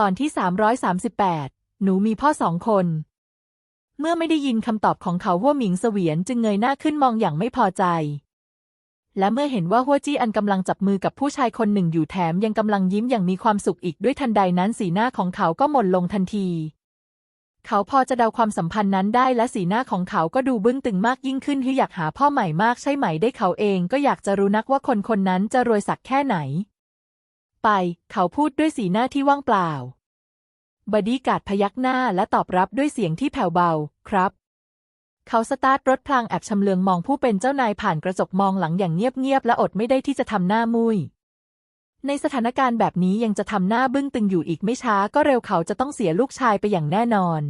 ตอนที่ 338 หนูมีพ่อสองคน เมื่อไม่ได้ยินคำตอบของเขาหัวหมิงเสวียนจึงเงยหน้าขึ้นมองอย่างไม่พอใจ และเมื่อเห็นว่าหัวจี้อันกำลังจับมือกับผู้ชายคนหนึ่งอยู่แถมยังกำลังยิ้มอย่างมีความสุขอีกด้วยทันใดนั้นสีหน้าของเขาก็หม่นลงทันที เขาพอจะเดาความสัมพันธ์นั้นได้และสีหน้าของเขาก็ดูบึ้งตึงมากยิ่งขึ้นที่อยากหาพ่อใหม่มากใช่ไหมได้เขาเองก็อยากจะรู้นักว่าคนคนนั้นจะรวยสักแค่ไหน ไป เขาพูดด้วยสีหน้าที่ว่างเปล่า บดีการ์ดพยักหน้าและตอบรับด้วยเสียงที่แผ่วเบา ครับ เขาสตาร์ทรถพลางแอบชำเลืองมองผู้เป็นเจ้านายผ่านกระจกมองหลังอย่างเงียบๆและอดไม่ได้ที่จะทำหน้ามุย ในสถานการณ์แบบนี้ยังจะทำหน้าบึ้งตึงอยู่อีกไม่ช้าก็เร็วเขาจะต้องเสียลูกชายไปอย่างแน่นอน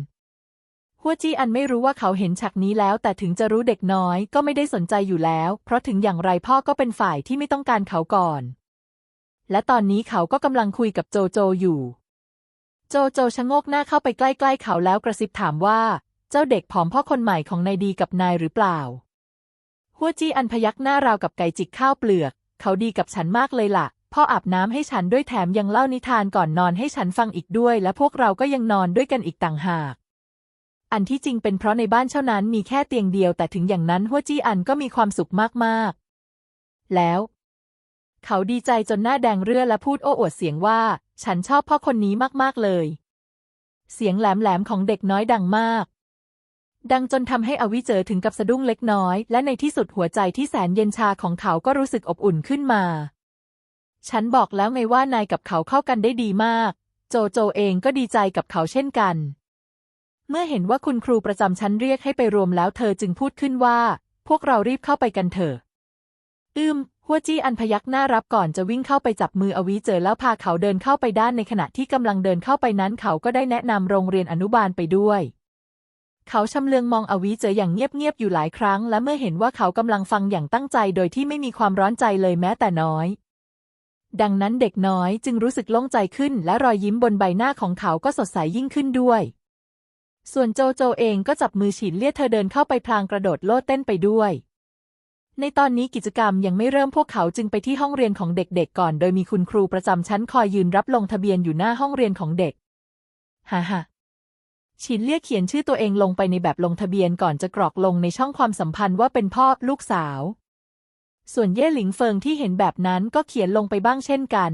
หัวจี้อันไม่รู้ว่าเขาเห็นฉากนี้แล้วแต่ถึงจะรู้เด็กน้อยก็ไม่ได้สนใจอยู่แล้ว เพราะถึงอย่างไรพ่อก็เป็นฝ่ายที่ไม่ต้องการเขาก่อน และตอนนี้เขาก็กำลังคุยกับโจโจอยู่ โจโจชะโงกหน้าเข้าไปใกล้ๆเขาแล้วกระซิบถามว่า เจ้าเด็กผอมพ่อคนใหม่ของนายดีกับนายหรือเปล่า หัวจี้อันพยักหน้าราวกับไก่จิกข้าวเปลือก เขาดีกับฉันมากเลยล่ะพ่ออาบน้ำให้ฉันด้วยแถมยังเล่านิทานก่อนนอนให้ฉันฟังอีกด้วย และพวกเราก็ยังนอนด้วยกันอีกต่างหากอันที่จริงเป็นเพราะในบ้านเช่านั้นมีแค่เตียงเดียวแต่ถึงอย่างนั้นหัวจี้อันก็มีความสุขมากๆ แล้ว เขาดีใจจนหน้าแดงเรื่อและพูดโอ้อวดเสียงว่า ฉันชอบพ่อคนนี้มากๆเลย เสียงแหลมๆของเด็กน้อยดังมาก ดังจนทำให้อวิเจอถึงกับสะดุ้งเล็กน้อย และในที่สุดหัวใจที่แสนเย็นชาของเขาก็รู้สึกอบอุ่นขึ้นมา ฉันบอกแล้วไงว่านายกับเขาเข้ากันได้ดีมาก โจโจเองก็ดีใจกับเขาเช่นกัน เมื่อเห็นว่าคุณครูประจำชั้นเรียกให้ไปรวมแล้วเธอจึงพูดขึ้นว่า พวกเรารีบเข้าไปกันเถอะ อืมหัวจี้อันพยักหน้ารับก่อนจะวิ่งเข้าไปจับมืออวิเจอแล้วพาเขาเดินเข้าไปด้านในขณะที่กำลังเดินเข้าไปนั้นเขาก็ได้แนะนำโรงเรียนอนุบาลไปด้วย เขาชำเลืองมองอวิเจออย่างเงียบๆอยู่หลายครั้ง และเมื่อเห็นว่าเขากำลังฟังอย่างตั้งใจโดยที่ไม่มีความร้อนใจเลยแม้แต่น้อย ดังนั้นเด็กน้อยจึงรู้สึกโล่งใจขึ้น และรอยยิ้มบนใบหน้าของเขาก็สดใสยิ่งขึ้นด้วย ส่วนโจโจเองก็จับมือฉินเลี่ยเธอเดินเข้าไปพลางกระโดดโลดเต้นไปด้วย ในตอนนี้กิจกรรมยังไม่เริ่มพวกเขาจึงไปที่ห้องเรียนของเด็กๆก่อน โดยมีคุณครูประจำชั้นคอยยืนรับลงทะเบียนอยู่หน้าห้องเรียนของเด็กฮ่าฮ่าฉินเลี่ยเขียนชื่อตัวเองลงไปในแบบลงทะเบียนก่อนจะกรอกลงในช่องความสัมพันธ์ว่าเป็นพ่อลูกสาว ส่วนเย่หลิงเฟิงที่เห็นแบบนั้นก็เขียนลงไปบ้างเช่นกัน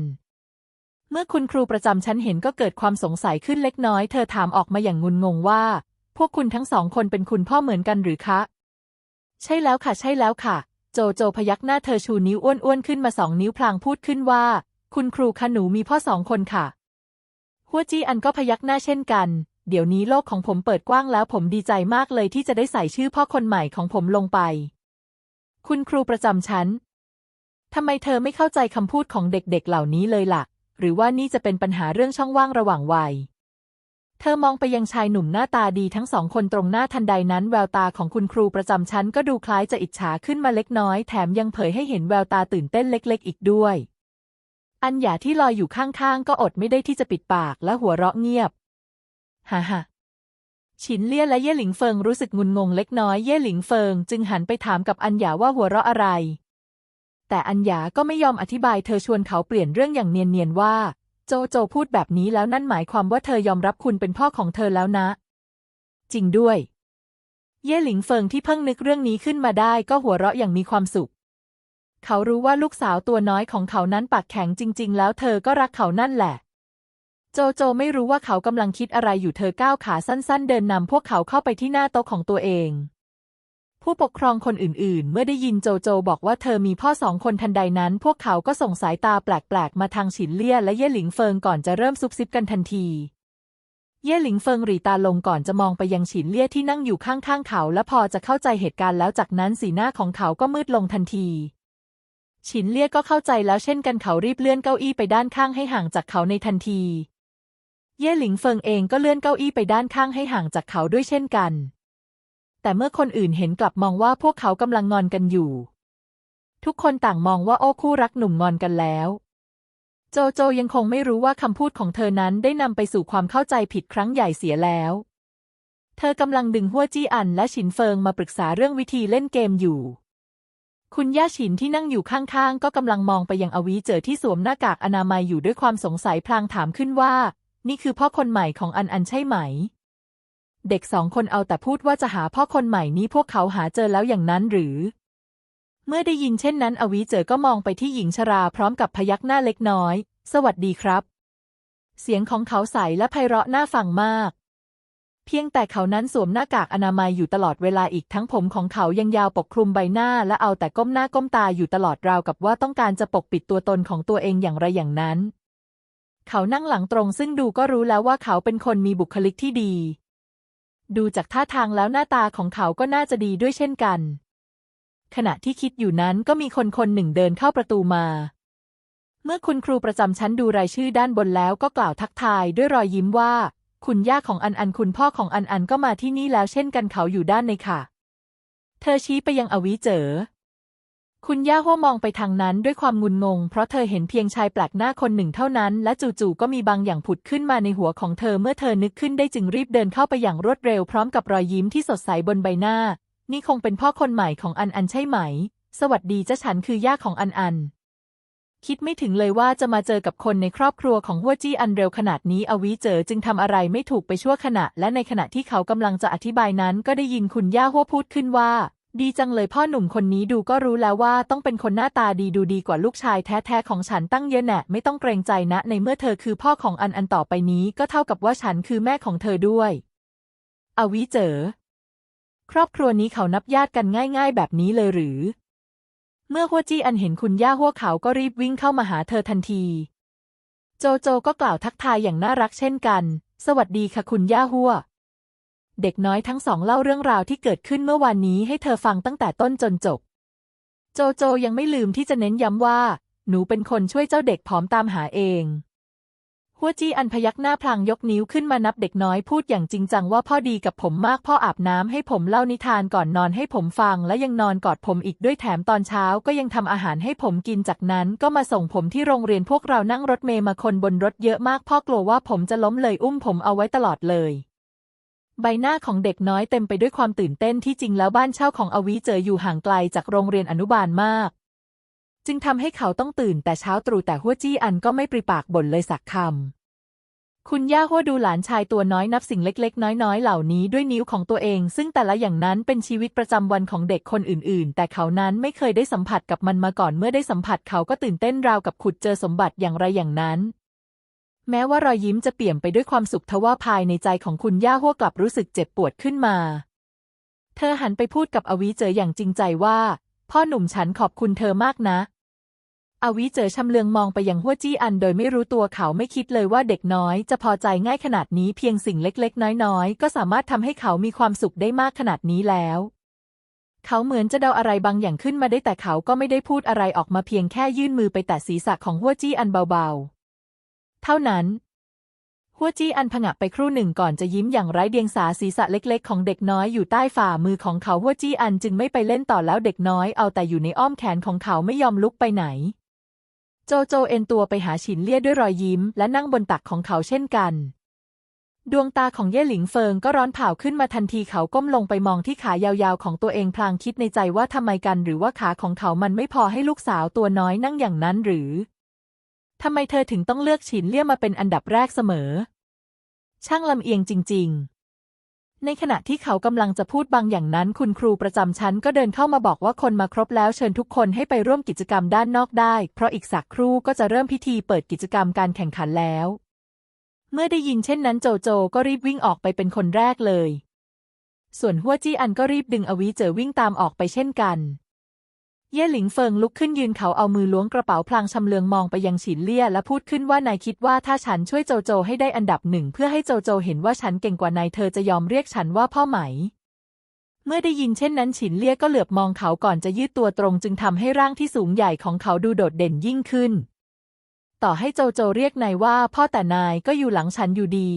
เมื่อคุณครูประจำชั้นเห็นก็เกิดความสงสัยขึ้นเล็กน้อย เธอถามออกมาอย่างงุนงงว่า พวกคุณทั้งสองคนเป็นคุณพ่อเหมือนกันหรือคะ ใช่แล้วค่ะ ใช่แล้วค่ะ โจโจพยักหน้าเธอชูนิ้วอ้วนๆขึ้นมาสองนิ้วพลางพูดขึ้นว่า คุณครูคะหนูมีพ่อสองคนค่ะ หัวจี้อันก็พยักหน้าเช่นกัน เดี๋ยวนี้โลกของผมเปิดกว้างแล้วผมดีใจมากเลยที่จะได้ใส่ชื่อพ่อคนใหม่ของผมลงไป คุณครูประจำชั้นทำไมเธอไม่เข้าใจคำพูดของเด็กๆ เหล่านี้เลยล่ะ หรือว่านี่จะเป็นปัญหาเรื่องช่องว่างระหว่างวัย เธอมองไปยังชายหนุ่มหน้าตาดีทั้งสองคนตรงหน้าทันใดนั้น แววตาของคุณครูประจำชั้นก็ดูคล้ายจะอิจฉาขึ้นมาเล็กน้อย แถมยังเผยให้เห็นแววตาตื่นเต้นเล็ก ๆ อีกด้วย อันหยาที่ลอยอยู่ข้างๆ ก็อดไม่ได้ที่จะปิดปากและหัวเราะเงียบฮ่าฮ่าฉินเลี่ยและเย่หลิงเฟิงรู้สึกงุนงงเล็กน้อยเย่หลิงเฟิงจึงหันไปถามกับอันหยาว่าหัวเราะอะไร แต่อัญญาก็ไม่ยอมอธิบายเธอชวนเขาเปลี่ยนเรื่องอย่างเนียนๆว่า โจโจพูดแบบนี้แล้วนั่นหมายความว่าเธอยอมรับคุณเป็นพ่อของเธอแล้วนะ จริงด้วย เย่หลิงเฟิงที่เพิ่งนึกเรื่องนี้ขึ้นมาได้ก็หัวเราะอย่างมีความสุข เขารู้ว่าลูกสาวตัวน้อยของเขานั้นปากแข็งจริง ๆ แล้วเธอก็รักเขานั่นแหละ โจโจไม่รู้ว่าเขากำลังคิดอะไรอยู่เธอก้าวขาสั้น ๆ เดินนำพวกเขาเข้าไปที่หน้าโต๊ะของตัวเอง ผู้ปกครองคนอื่นๆ เมื่อได้ยินโจโจบอกว่าเธอมีพ่อสองคนทันใดนั้น พวกเขาก็ส่งสายตาแปลกๆ มาทางฉินเลี่ยและเย่หลิงเฟิงก่อนจะเริ่มซุบซิบกันทันที เย่หลิงเฟิงหรีตาลงก่อนจะมองไปยังฉินเลี่ยที่นั่งอยู่ข้างๆเขา และพอจะเข้าใจเหตุการณ์แล้วจากนั้นสีหน้าของเขาก็มืดลงทันทีฉินเลี่ยก็เข้าใจแล้วเช่นกันเขารีบเลื่อนเก้าอี้ไปด้านข้างให้ห่างจากเขาในทันที เย่หลิงเฟิงเองก็เลื่อนเก้าอี้ไปด้านข้างให้ห่างจากเขาด้วยเช่นกัน แต่เมื่อคนอื่นเห็นกลับมองว่าพวกเขากำลังงอนกันอยู่ ทุกคนต่างมองว่าโอ้คู่รักหนุ่มงอนกันแล้ว โจโจยังคงไม่รู้ว่าคำพูดของเธอนั้นได้นำไปสู่ความเข้าใจผิดครั้งใหญ่เสียแล้ว เธอกำลังดึงหัวจี้อันและฉินเฟิงมาปรึกษาเรื่องวิธีเล่นเกมอยู่ คุณย่าฉินที่นั่งอยู่ข้างๆ ก็กำลังมองไปยังอวีเจอที่สวมหน้ากากอนามัยอยู่ด้วยความสงสัยพลางถามขึ้นว่า นี่คือพ่อคนใหม่ของอันอันใช่ไหม เด็กสองคนเอาแต่พูดว่าจะหาพ่อคนใหม่นี้พวกเขาหาเจอแล้วอย่างนั้นหรือ เมื่อได้ยินเช่นนั้น อวีเจอก็มองไปที่หญิงชราพร้อมกับพยักหน้าเล็กน้อย สวัสดีครับ เสียงของเขาใสและไพเราะน่าฟังมาก เพียงแต่เขานั้นสวมหน้ากากอนามัยอยู่ตลอดเวลาอีกทั้งผมของเขายังยาวปกคลุมใบหน้า และเอาแต่ก้มหน้าก้มตาอยู่ตลอดราวกับว่าต้องการจะปกปิดตัวตนของตัวเองอย่างไรอย่างนั้น เขานั่งหลังตรงซึ่งดูก็รู้แล้วว่าเขาเป็นคนมีบุคลิกที่ดี ดูจากท่าทางแล้วหน้าตาของเขาก็น่าจะดีด้วยเช่นกัน ขณะที่คิดอยู่นั้นก็มีคนคนหนึ่งเดินเข้าประตูมา เมื่อคุณครูประจำชั้นดูรายชื่อด้านบนแล้วก็กล่าวทักทายด้วยรอยยิ้มว่า คุณย่าของอันอันคุณพ่อของอันอันก็มาที่นี่แล้วเช่นกันเขาอยู่ด้านในค่ะ เธอชี้ไปยังอวิเจอ คุณย่าหัวมองไปทางนั้นด้วยความงุนงง เพราะเธอเห็นเพียงชายแปลกหน้าคนหนึ่งเท่านั้น และจู่ๆก็มีบางอย่างผุดขึ้นมาในหัวของเธอเมื่อเธอนึกขึ้นได้จึงรีบเดินเข้าไปอย่างรวดเร็วพร้อมกับรอยยิ้มที่สดใสบนใบหน้า นี่คงเป็นพ่อคนใหม่ของอันอันใช่ไหม สวัสดีจ้าฉันคือย่าของอันอัน คิดไม่ถึงเลยว่าจะมาเจอกับคนในครอบครัวของหัวจี้อันเร็วขนาดนี้อวิเจอจึงทำอะไรไม่ถูกไปชั่วขณะ และในขณะที่เขากำลังจะอธิบายนั้น ก็ได้ยินคุณย่าหัวพูดขึ้นว่า ดีจังเลยพ่อหนุ่มคนนี้ดูก็รู้แล้วว่าต้องเป็นคนหน้าตาดีดูดีกว่าลูกชายแท้ๆของฉันตั้งเยอะแน่ไม่ต้องเกรงใจนะ ในเมื่อเธอคือพ่อของอันอันต่อไปนี้ก็เท่ากับว่าฉันคือแม่ของเธอด้วย อวิเจอ ครอบครัวนี้เขานับญาติกันง่ายๆ แบบนี้เลยหรือ เมื่อหัวจี้อันเห็นคุณย่าหัวเขาก็รีบวิ่งเข้ามาหาเธอทันที โจโจก็กล่าวทักทายอย่างน่ารักเช่นกัน สวัสดีค่ะคุณย่าหัว เด็กน้อยทั้งสองเล่าเรื่องราวที่เกิดขึ้นเมื่อวานนี้ให้เธอฟังตั้งแต่ต้นจนจบ โจโจยังไม่ลืมที่จะเน้นย้ำว่า หนูเป็นคนช่วยเจ้าเด็กผอมตามหาเอง หัวจี้อันพยักหน้าพลางยกนิ้วขึ้นมานับเด็กน้อยพูดอย่างจริงจังว่าพ่อดีกับผมมากพ่ออาบน้ำให้ผมเล่านิทานก่อนนอนให้ผมฟัง และยังนอนกอดผมอีกด้วยแถมตอนเช้าก็ยังทำอาหารให้ผมกินจากนั้น ก็มาส่งผมที่โรงเรียนพวกเรานั่งรถเมย์มาคนบนรถเยอะมากพ่อกลัวว่าผมจะล้มเลยอุ้มผมเอาไว้ตลอดเลย ใบหน้าของเด็กน้อยเต็มไปด้วยความตื่นเต้นที่จริงแล้วบ้านเช่าของอวิเจออยู่ห่างไกลจากโรงเรียนอนุบาลมาก จึงทำให้เขาต้องตื่นแต่เช้าตรู่แต่หัวจี้อันก็ไม่ปริปากบ่นเลยสักคำ คุณย่าหัวดูหลานชายตัวน้อยนับสิ่งเล็กๆ น้อยๆ เหล่านี้ด้วยนิ้วของตัวเอง ซึ่งแต่ละอย่างนั้นเป็นชีวิตประจำวันของเด็กคนอื่น ๆ แต่เขานั้นไม่เคยได้สัมผัสกับมันมาก่อนเมื่อได้สัมผัสเขาก็ตื่นเต้นราวกับขุดเจอสมบัติอย่างไรอย่างนั้น แม้ว่ารอยยิ้มจะเปี่ยมไปด้วยความสุขทว่าภายในใจของคุณย่าหัวกลับรู้สึกเจ็บปวดขึ้นมา เธอหันไปพูดกับอวิเจออย่างจริงใจว่า พ่อหนุ่มฉันขอบคุณเธอมากนะ อวิเจอชำเลืองมองไปยังหัวจี้อันโดยไม่รู้ตัวเขาไม่คิดเลยว่าเด็กน้อยจะพอใจง่ายขนาดนี้เพียงสิ่งเล็กๆ น้อยๆ ก็สามารถทำให้เขามีความสุขได้มากขนาดนี้แล้ว เขาเหมือนจะเดาอะไรบางอย่างขึ้นมาได้แต่เขาก็ไม่ได้พูดอะไรออกมาเพียงแค่ยื่นมือไปแตะศีรษะของหัวจี้อันเบาๆ เท่านั้น หัวจี้อันผงะไปครู่หนึ่งก่อนจะยิ้มอย่างไร้เดียงสาศีรษะเล็ก ๆ ของเด็กน้อยอยู่ใต้ฝ่ามือของเขาหัวจี้อันจึงไม่ไปเล่นต่อแล้วเด็กน้อยเอาแต่อยู่ในอ้อมแขนของเขาไม่ยอมลุกไปไหน โจโจเอ็นตัวไปหาฉินเลี่ยด้วยรอยยิ้ม และนั่งบนตักของเขาเช่นกันดวงตาของเย่หลิงเฟิงก็ร้อนเผาขึ้นมาทันทีเขาก้มลงไปมองที่ขายาวๆของตัวเองพลางคิดในใจว่าทำไมกันหรือว่าขาของเขามันไม่พอให้ลูกสาวตัวน้อยนั่งอย่างนั้นหรือ ทำไมเธอถึงต้องเลือกฉินเลี่ยมาเป็นอันดับแรกเสมอ ช่างลำเอียงจริง ๆ ในขณะที่เขากำลังจะพูดบางอย่างนั้น คุณครูประจำชั้นก็เดินเข้ามาบอกว่าคนมาครบแล้วเชิญทุกคนให้ไปร่วมกิจกรรมด้านนอกได้ เพราะอีกสักครู่ก็จะเริ่มพิธีเปิดกิจกรรมการแข่งขันแล้ว เมื่อได้ยินเช่นนั้นโจโจก็รีบวิ่งออกไปเป็นคนแรกเลย ส่วนหัวจี้อันก็รีบดึงอวีเจอวิ่งตามออกไปเช่นกัน เย่หลิงเฟิงลุกขึ้นยืนเขาเอามือล้วงกระเป๋าพลางชำเลืองมองไปยังฉินเลี่ยและพูดขึ้นว่านายคิดว่าถ้าฉันช่วยโจโจให้ได้อันดับหนึ่งเพื่อให้โจโจเห็นว่าฉันเก่งกว่านายเธอจะยอมเรียกฉันว่าพ่อไหม เมื่อได้ยินเช่นนั้นฉินเลี่ยก็เหลือบมองเขาก่อนจะยืดตัวตรงจึงทำให้ร่างที่สูงใหญ่ของเขาดูโดดเด่นยิ่งขึ้น ต่อให้โจโจเรียกนายว่าพ่อแต่นายก็อยู่หลังฉันอยู่ดี